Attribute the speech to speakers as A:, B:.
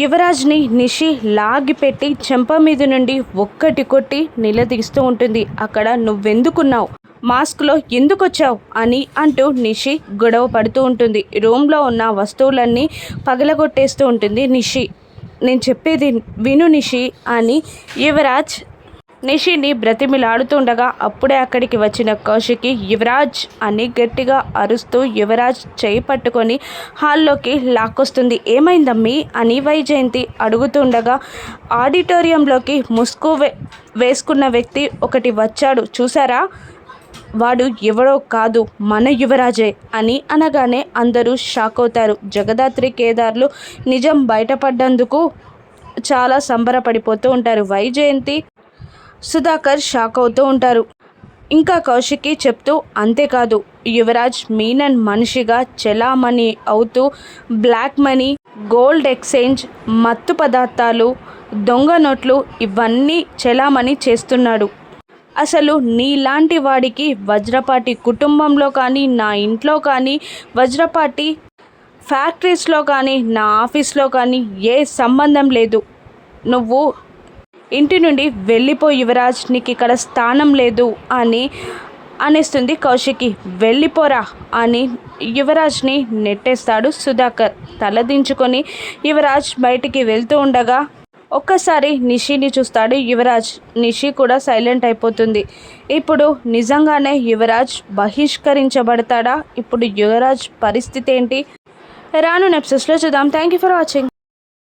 A: యువరాజ్ని నిషి లాగిపెట్టి చెంప మీద నుండి ఒక్కటి కొట్టి నిలదీస్తూ ఉంటుంది. అక్కడ నువ్వెందుకున్నావు? మాస్క్లో ఎందుకు వచ్చావు అని అంటూ నిషి గొడవ పడుతూ ఉంటుంది. రూమ్లో ఉన్న వస్తువులన్నీ పగలగొట్టేస్తూ ఉంటుంది నిషి. నేను చెప్పేది విను నిషి అని యువరాజ్ నిషిని బ్రతిమిలాడుతుండగా అప్పుడే అక్కడికి వచ్చిన కౌశికి యువరాజ్ అని గట్టిగా అరుస్తూ యువరాజ్ చేయి పట్టుకొని హాల్లోకి లాక్కొస్తుంది. ఏమైందమ్మీ? అని వైజయంతి అడుగుతుండగా ఆడిటోరియంలోకి ముసుగు వే వేసుకున్న వ్యక్తి ఒకటి వచ్చాడు. చూసారా వాడు ఎవడో కాదు మన యువరాజే అని అనగానే అందరూ షాక్ అవుతారు. జగదాత్రి కేదార్లు నిజం బయటపడ్డందుకు చాలా సంబరపడిపోతూ ఉంటారు. వైజయంతి సుధాకర్ షాక్ అవుతూ ఉంటారు. ఇంకా కౌశికి చెప్తూ అంతేకాదు యువరాజ్ మీనన్ మనిషిగా చెలామణి అవుతూ బ్లాక్ మనీ గోల్డ్ ఎక్స్చేంజ్ మత్తు పదార్థాలు దొంగ నోట్లు ఇవన్నీ చెలామణి చేస్తున్నాడు. అసలు నీలాంటి వాడికి వజ్రపాటి కుటుంబంలో కానీ నా ఇంట్లో కానీ వజ్రపాటి ఫ్యాక్టరీస్లో కానీ నా ఆఫీస్లో కానీ ఏ సంబంధం లేదు. నువ్వు ఇంటి నుండి వెళ్ళిపో యువరాజ్ నీకు ఇక్కడ స్థానం లేదు అని అనేస్తుంది కౌశికి. వెళ్ళిపోరా అని యువరాజ్ని నెట్టేస్తాడు సుధాకర్. తలదించుకొని యువరాజ్ బయటికి వెళ్తూ ఉండగా ఒక్కసారి నిషిని చూస్తాడు యువరాజ్. నిషి కూడా సైలెంట్ అయిపోతుంది. ఇప్పుడు నిజంగానే యువరాజ్ బహిష్కరించబడతాడా? ఇప్పుడు యువరాజ్ పరిస్థితి ఏంటి? రాను నెప్సెస్లో చూద్దాం. Thank you for watching